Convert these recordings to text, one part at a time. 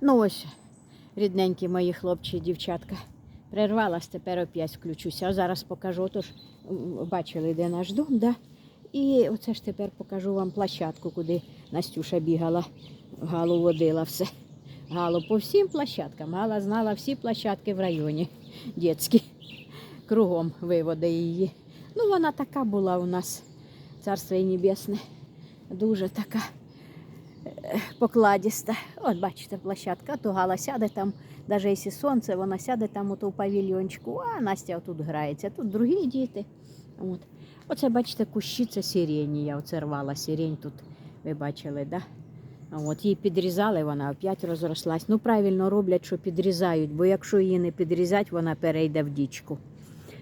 Ну ось, рідненькі мої хлопці і дівчатка. Прервалась, тепер опять включуся. Зараз покажу. Отож, бачили, де наш дом, да? І оце ж тепер покажу вам площадку, куди Настюша бігала, Галу водила все. Галу по всім площадкам. Гала знала всі площадки в районі дітські. Кругом виводи її. Ну, вона така була у нас, царство їй небесне. Дуже така покладіста. От бачите, площадка, то Гала сяде там, навіть якщо сонце, вона сяде там ото в павільйончику, а Настя тут грається. Тут другі діти. От. Оце, бачите, кущі це сирені. Я оце рвала сирень тут. Ви бачили, да? От її підрізали, вона опять розрослась. Ну, правильно роблять, що підрізають, бо якщо її не підрізати, вона перейде в дічку.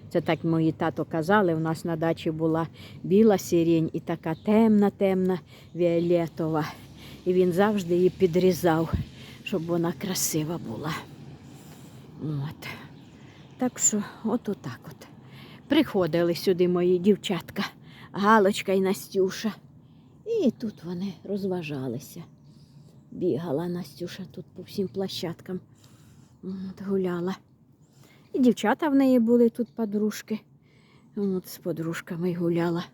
Це так мої тато казали. У нас на дачі була біла сирень і така темна, темна, фіолетова. І він завжди її підрізав, щоб вона красива була. От. Так що, от отак от. Приходили сюди мої дівчатка, Галочка і Настюша. І тут вони розважалися. Бігала Настюша тут по всім площадкам. От, гуляла. І дівчата в неї були тут подружки. От з подружками гуляла.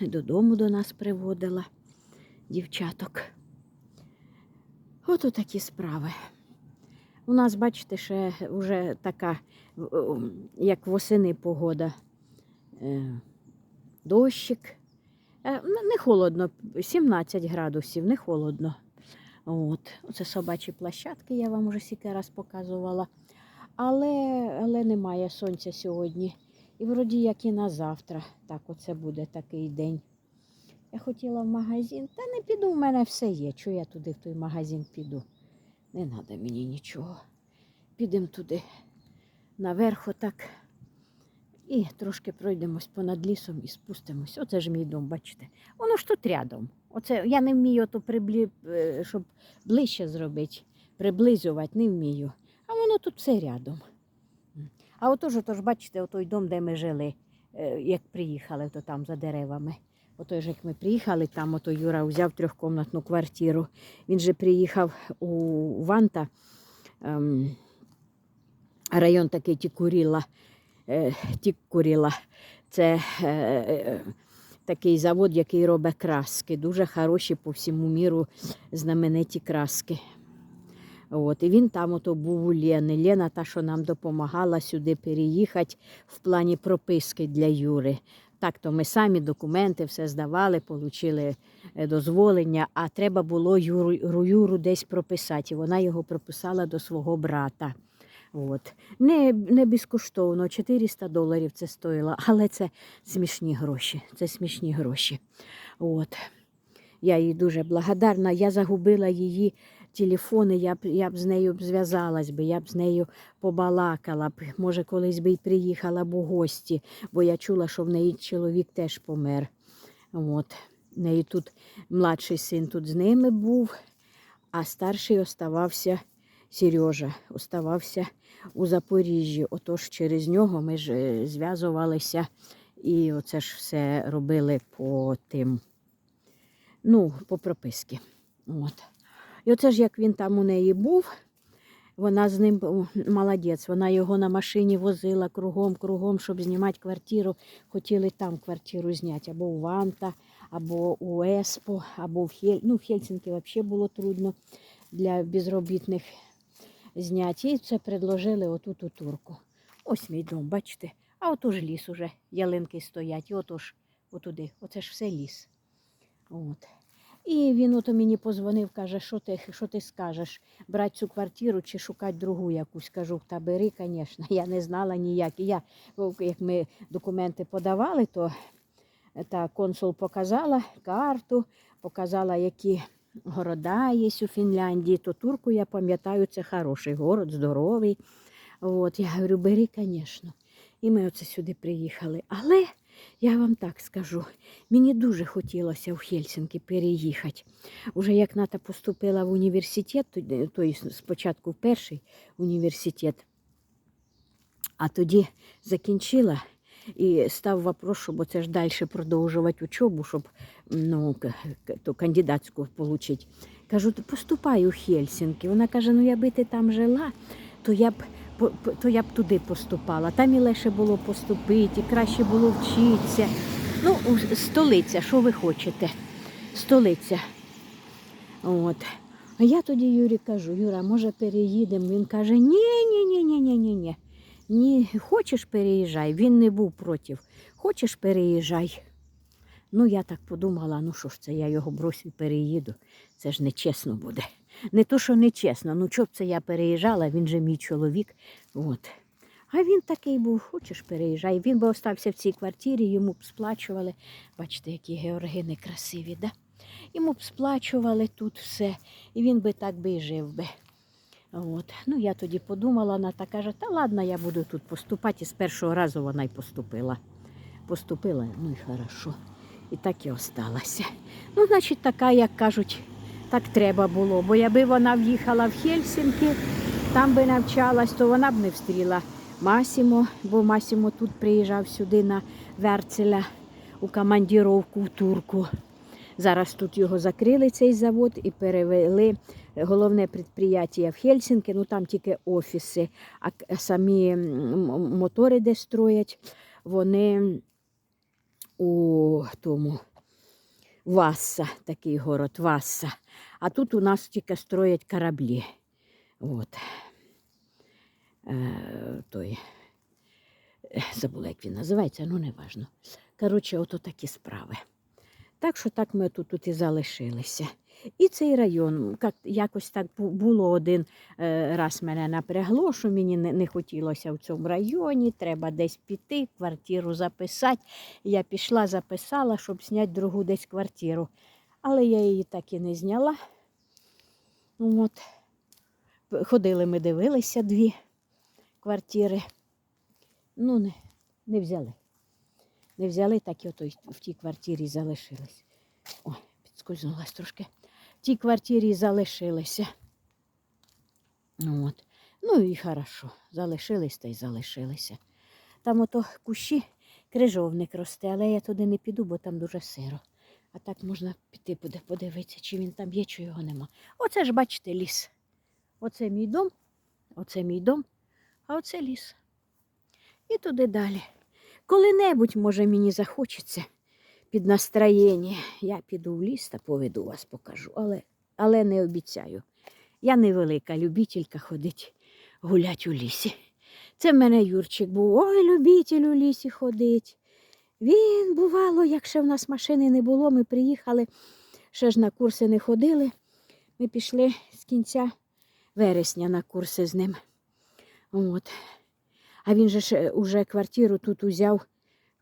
Додому до нас приводила дівчаток. От такі справи. У нас, бачите, ще вже така, як восени погода. Е, Дощик. Е, Не холодно, 17 градусів, не холодно. От. Оце собачі площадки, я вам вже стільки раз показувала. Але, але немає сонця сьогодні. І вроді як і на завтра. Так, оце буде такий день. Я хотіла в магазин, та не піду, в мене все є. Чого я туди в той магазин піду? Не треба мені нічого. Підемо туди наверх отак. І трошки пройдемось понад лісом і спустимось. Оце ж мій дом, бачите. Воно ж тут рядом. Оце я не вмію то приблі... е, щоб ближче зробити, приблизувати, не вмію. А воно тут все рядом. А отож, отож, бачите, отой дом, де ми жили, е, як приїхали, то там за деревами. Ото ж як ми приїхали, там ото Юра взяв трьохкомнатну квартиру. Він же приїхав у Ванта, ем, район такий Тікуріла. Е, Тікуріла. Це е, е, такий завод, який робить краски. Дуже хороші по всьому міру знамениті краски. От, і він там ото був у Лени. Лена та, що нам допомагала сюди переїхати в плані прописки для Юри. Так, то ми самі документи все здавали, отримали дозволення, а треба було Юру, Юру десь прописати. Вона його прописала до свого брата. От. Не, не безкоштовно, 400 доларів це стоїло, але це смішні гроші. Це смішні гроші. От. Я їй дуже благодарна. Я загубила її телефони, я б, я б з нею зв'язалась би, я б з нею побалакала б. Може, колись би й приїхала б у гості, бо я чула, що в неї чоловік теж помер. От. В неї тут младший син тут з ними був, а старший оставався Сережа, оставався у Запоріжжі. Отож через нього ми ж е, зв'язувалися і оце ж все робили по тим, ну, по прописки. От. І оце ж як він там у неї був, вона з ним молодець, вона його на машині возила кругом, кругом, щоб знімати квартиру. Хотіли там квартиру зняти або у Ванта, або у Еспо, або в Хель... ну, в Хельсинки взагалі було трудно для безробітних зняти. І це предложили отут у турку. Ось мій дом, бачите? А отож ліс уже, ялинки стоять, і отож, отуди, оце ж все ліс. От. І він ото мені позвонив, каже, що ти, що ти скажеш, брати цю квартиру чи шукати другу якусь. Кажу, та бери, звісно, я не знала ніяк. І я, як ми документи подавали, то та консул показала карту, показала, які города є у Фінляндії, то турку, я пам'ятаю, це хороший город, здоровий. От, я говорю, бери, звісно. І ми оце сюди приїхали. Але я вам так скажу, мені дуже хотілося в Хельсинки переїхати. Уже як Ната поступила в університет, тоді- спочатку в перший університет, а тоді закінчила і став вопрос, щоб це ж далі продовжувати учобу, щоб ну, к- кандидатську отримати. Кажу, «Ти поступай у Хельсінки. Вона каже: ну якби ти там жила, то я б то я б туди поступала. Там і легше було поступити, і краще було вчитися. Ну, столиця, що ви хочете? Столиця. От. А я тоді Юрі кажу, Юра, може переїдемо? Він каже, ні, ні, хочеш переїжджай. Він не був проти. Хочеш переїжджай. Ну, я так подумала, ну що ж це, я його бросю переїду. Це ж нечесно буде. Не то, що нечесно, ну чоб це я переїжджала, він же мій чоловік. От. А він такий був, хочеш переїжджай. Він би остався в цій квартирі, йому б сплачували. Бачите, які георгини красиві, да? Йому б сплачували тут все, і він би так би і жив би. От. Ну, я тоді подумала, вона так каже, та ладно, я буду тут поступати. І з першого разу вона й поступила. Поступила, ну і хорошо. І так і осталася. Ну, значить, така, як кажуть, так треба було. Бо якби вона в'їхала в Хельсінки, там би навчалась, то вона б не встріла Масімо, бо Масімо тут приїжджав сюди на Верцеля у командіровку в Турку. Зараз тут його закрили цей завод і перевели головне підприємство в Хельсінки, ну там тільки офіси, а самі мотори, де строять, вони у тому Васса, такий город Васса. А тут у нас тільки строять кораблі. От. Е, той. е, Забула, як він називається, ну не важно. Коротше, ото такі справи. Так що так ми тут, тут і залишилися. І цей район, як, якось так було один е, раз мене напрягло, що мені не, не хотілося в цьому районі, треба десь піти, квартиру записати. Я пішла, записала, щоб зняти другу десь квартиру. Але я її так і не зняла. От. Ходили ми, дивилися дві квартири. Ну, не, не взяли. Не взяли, так і в тій квартирі залишились. Ой, підскользнулась трошки. Тій квартирі залишилися. Ну, От. Ну і хорошо. Залишились та й залишилися. Там ото кущі крижовник росте, але я туди не піду, бо там дуже сиро. А так можна піти буде подивитися, чи він там є, чи його нема. Оце ж, бачите, ліс. Оце мій дом, оце мій дом, а оце ліс. І туди далі. Коли-небудь, може, мені захочеться під настроєння, я піду в ліс та поведу вас, покажу, але, але не обіцяю. Я невелика любителька ходить гулять у лісі. Це в мене Юрчик був. Ой, любитель у лісі ходить. Він, бувало, як ще в нас машини не було, ми приїхали, ще ж на курси не ходили. Ми пішли з кінця вересня на курси з ним. От. А він же ж уже квартиру тут узяв,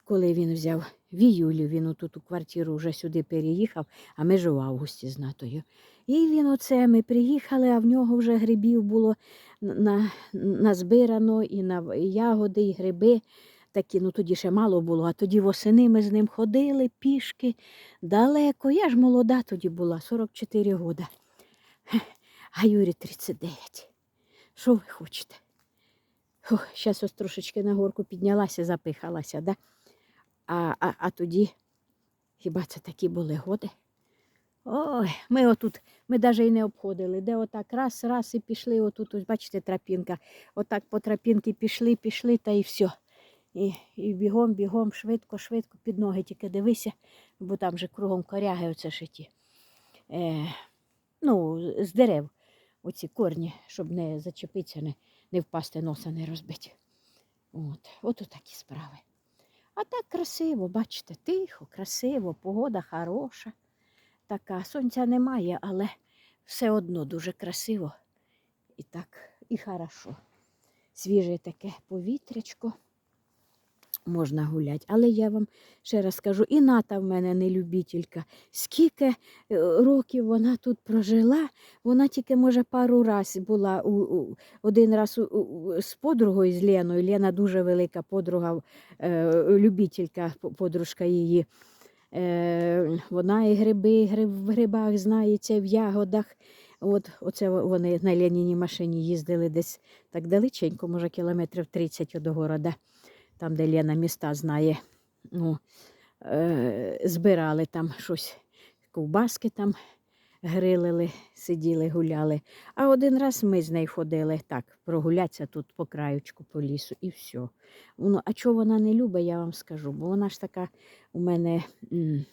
коли він взяв. В іюлі він тут у квартиру вже сюди переїхав, а ми ж у августі з натою. І він оце ми приїхали, а в нього вже грибів було на, назбирано, і на ягоди, і гриби. Такі, ну тоді ще мало було, а тоді восени ми з ним ходили пішки далеко. Я ж молода тоді була, 44 роки. А Юрі 39. Що ви хочете? Зараз ось трошечки на горку піднялася, запихалася, да? А, а, а тоді хіба це такі були годи? Ой, ми отут, ми навіть і не обходили, де отак раз, раз і пішли, отут, ось бачите, тропінка. Отак по тропінки пішли, пішли, та і все. І, і бігом, бігом, швидко, швидко, під ноги тільки дивися, бо там же кругом коряги оце шиті. Е, ну, з дерев, оці корні, щоб не зачепитися, не, не впасти, носа не розбити. От, от такі справи. А так красиво, бачите, тихо, красиво, погода хороша. Така. Сонця немає, але все одно дуже красиво. І так, і хорошо. Свіже таке повітрячко. Можна гуляти. Але я вам ще раз скажу, і ната в мене не любителька. Скільки е, років вона тут прожила, вона тільки, може, пару разів була у, у, один раз у, у, з подругою, з Леною. Лена дуже велика подруга, е, любителька, подружка її. Е, вона і гриби, гриб, в грибах знається, в ягодах. От, оце вони на Леніній машині їздили десь так далеченько, може, кілометрів 30 до города, там, де Лена міста знає. Ну, е, збирали там щось, ковбаски там грилили, сиділи, гуляли. А один раз ми з нею ходили так, прогулятися тут по краючку, по лісу, і все. Ну, а чого вона не любить, я вам скажу, бо вона ж така у мене м,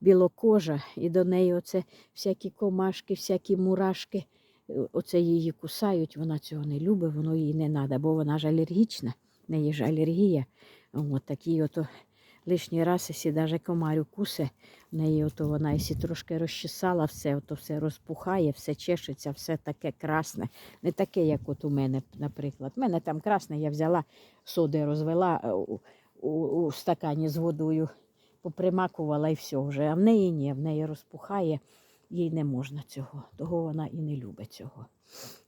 білокожа, і до неї оце всякі комашки, всякі мурашки. е, Оце її кусають, вона цього не любить, воно їй не треба, бо вона ж алергічна, в неї ж алергія. От такі ото лишній раз, якщо навіть комарю кусе, в неї ото вона, якщо трошки розчесала, все, ото все розпухає, все чешеться, все таке красне. Не таке, як от у мене, наприклад. У мене там красне, я взяла соди, розвела е, у, у, у стакані з водою, попримакувала і все вже. А в неї ні, в неї розпухає, їй не можна цього, того вона і не любить цього.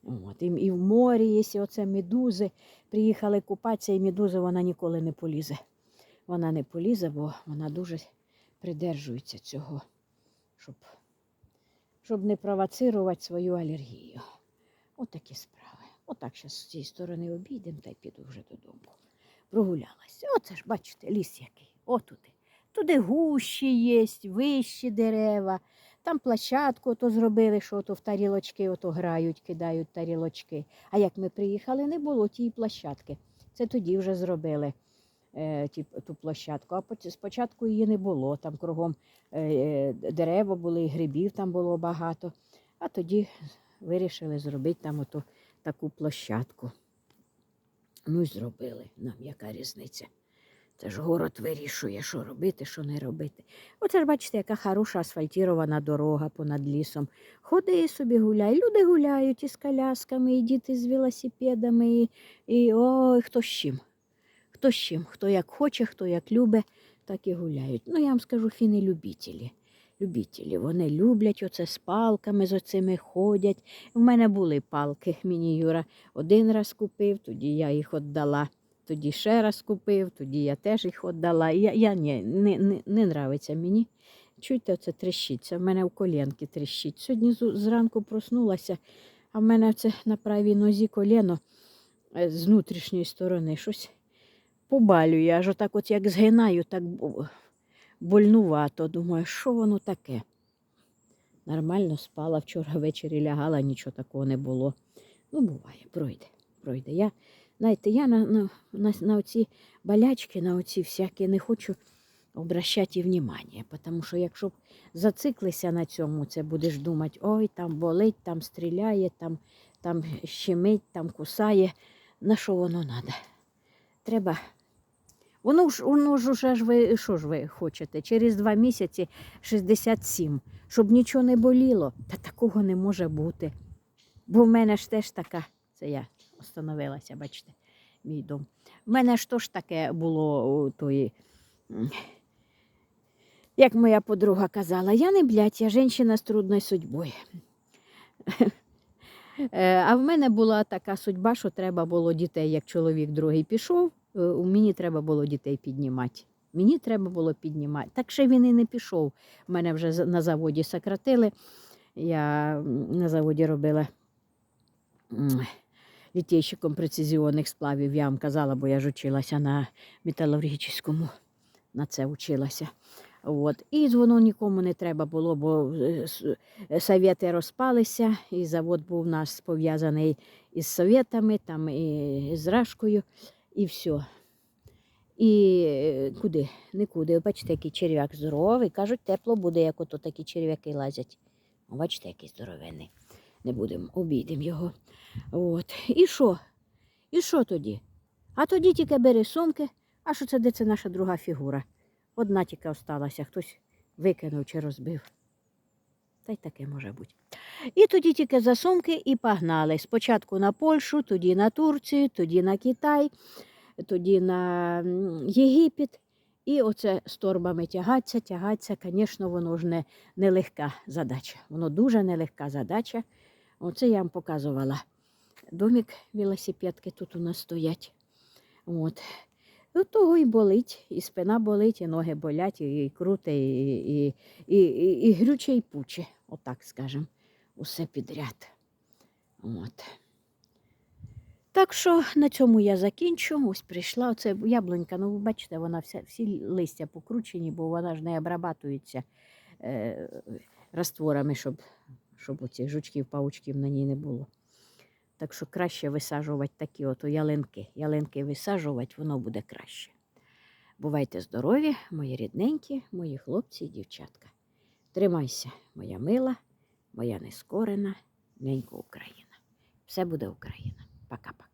От. І, і в морі, якщо оце медузи, приїхали купатися, і медузи вона ніколи не полізе. Вона не полізе, бо вона дуже придержується цього, щоб, щоб не провоцирувати свою алергію. От справи. Отак зараз з цієї сторони обійдемо та й піду вже додому. Прогулялася. Оце ж, бачите, ліс який. Отуди. Туди гущі є, вищі дерева. Там площадку то зробили, що то в тарілочки ото грають, кидають тарілочки. А як ми приїхали, не було тієї площадки. Це тоді вже зробили е, ті, ту площадку. А спочатку її не було. Там кругом е, е, дерева були, і грибів там було багато. А тоді вирішили зробити там оту таку площадку. Ну і зробили нам, яка різниця. Це ж город вирішує, що робити, що не робити. Оце ж бачите, яка хороша асфальтірована дорога понад лісом. Ходи собі гуляй. Люди гуляють із колясками, і діти з велосипедами, і, і ой, хто з чим. Хто з чим, хто як хоче, хто як любить, так і гуляють. Ну, я вам скажу, фіни любителі. Любителі, вони люблять оце з палками, з оцими ходять. У мене були палки. Мені Юра один раз купив, тоді я їх віддала. Тоді ще раз купив, тоді я теж їх віддала. Я, я ні, не, не, не нравиться мені. Чуєте, оце трещиться. В мене в колінки трещить. Сьогодні зранку проснулася, а в мене це на правій нозі коліно е, з внутрішньої сторони щось побалює. Аж отак от як згинаю, так бо- больнувато. Думаю, що воно таке? Нормально спала, вчора ввечері лягала, нічого такого не було. Ну, буває, пройде, пройде. Я, знаєте, я на, на, на, на оці болячки, на оці всякі не хочу обращати внимання, тому що якщо б зациклися на цьому, це будеш думати, ой, там болить, там стріляє, там, там щемить, там кусає. На що воно треба? Треба. Воно ж, воно ж уже ж ви, що ж ви хочете? Через два місяці 67, щоб нічого не боліло. Та такого не може бути. Бо в мене ж теж така, це я остановилася, бачите, мій дом. В мене ж теж таке було тої, як моя подруга казала, я не блядь, я жінка з трудною судьбою. Е, А в мене була така судьба, що треба було дітей, як чоловік другий пішов, е, мені треба було дітей піднімати. Мені треба було піднімати. Так ще він і не пішов. Мене вже на заводі сократили. Я на заводі робила літейщиком прецизіонних сплавів. Я вам казала, бо я ж училася на металургічному, на це училася. От. І воно нікому не треба було, бо е, е, совєти розпалися, і завод був у нас пов'язаний із совєтами, там і з Рашкою, і все. І е, куди? Нікуди. Бачите, який черв'як здоровий. Кажуть, тепло буде, як ото такі черв'яки лазять. Бачите, який здоровенний. Не будемо, обійдемо його. От. І що? І що тоді? А тоді тільки бери сумки. А що це де це наша друга фігура? Одна тільки осталася, хтось викинув чи розбив. Та й таке може бути. І тоді тільки за сумки і погнали. Спочатку на Польщу, тоді на Турцію, тоді на Китай, тоді на Єгипет. І оце з торбами тягатися, тягатися, звісно, воно ж не, нелегка задача. Воно дуже нелегка задача. Оце я вам показувала. Домик велосипедки тут у нас стоять. От. От того і болить, і спина болить, і ноги болять, і, круте, і, і, і, і, і грюче, і пуче, отак скажемо. Усе підряд. От. Так що на цьому я закінчу. Ось прийшла. Оце яблунька, ну ви бачите, вона вся, всі листя покручені, бо вона ж не обрабатується. Е, растворами, щоб, щоб оцих жучків, паучків на ній не було. Так що краще висаджувати такі от ялинки. Ялинки висаджувати, воно буде краще. Бувайте здорові, мої рідненькі, мої хлопці і дівчатка. Тримайся, моя мила, моя нескорена, ненька Україна. Все буде Україна. Пока-пока.